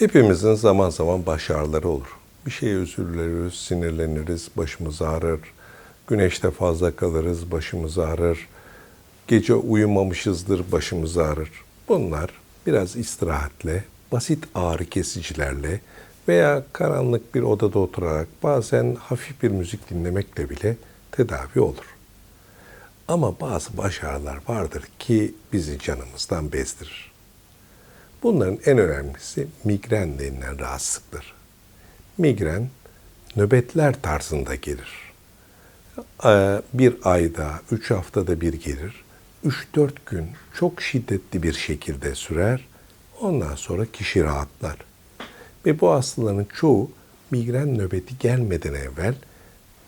Hepimizin zaman zaman baş ağrıları olur. Bir şeye üzülürüz, sinirleniriz, başımız ağrır. Güneşte fazla kalırız, başımız ağrır. Gece uyumamışızdır, başımız ağrır. Bunlar biraz istirahatle, basit ağrı kesicilerle veya karanlık bir odada oturarak bazen hafif bir müzik dinlemekle bile tedavi olur. Ama bazı baş ağrılar vardır ki bizi canımızdan bezdirir. Bunların en önemlisi migren denilen rahatsızlıktır. Migren nöbetler tarzında gelir. Ee, Bir ayda, üç haftada bir gelir. Üç dört gün çok şiddetli bir şekilde sürer. Ondan sonra kişi rahatlar. Ve bu hastaların çoğu migren nöbeti gelmeden evvel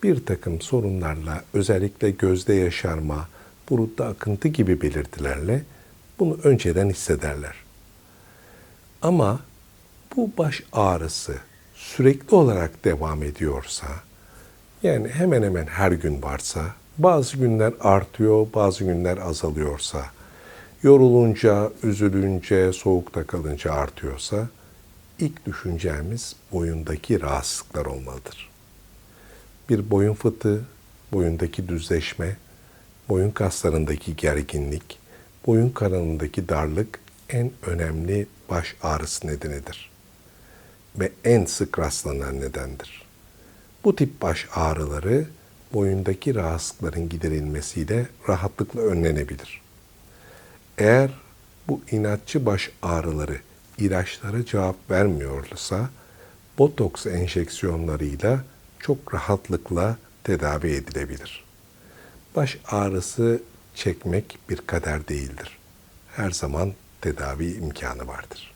bir takım sorunlarla özellikle gözde yaşarma, burutta akıntı gibi belirtilerle bunu önceden hissederler. Ama bu baş ağrısı sürekli olarak devam ediyorsa, yani hemen hemen her gün varsa, bazı günler artıyor, bazı günler azalıyorsa, yorulunca, üzülünce, soğukta kalınca artıyorsa, ilk düşüneceğimiz boyundaki rahatsızlıklar olmalıdır. Bir boyun fıtığı, boyundaki düzleşme, boyun kaslarındaki gerginlik, boyun kanalındaki darlık en önemli baş ağrısı nedenidir ve en sık rastlanan nedendir. Bu tip baş ağrıları boyundaki rahatsızlıkların giderilmesiyle rahatlıkla önlenebilir. Eğer bu inatçı baş ağrıları ilaçlara cevap vermiyorsa botoks enjeksiyonlarıyla çok rahatlıkla tedavi edilebilir. Baş ağrısı çekmek bir kader değildir. Her zaman tedavi imkanı vardır.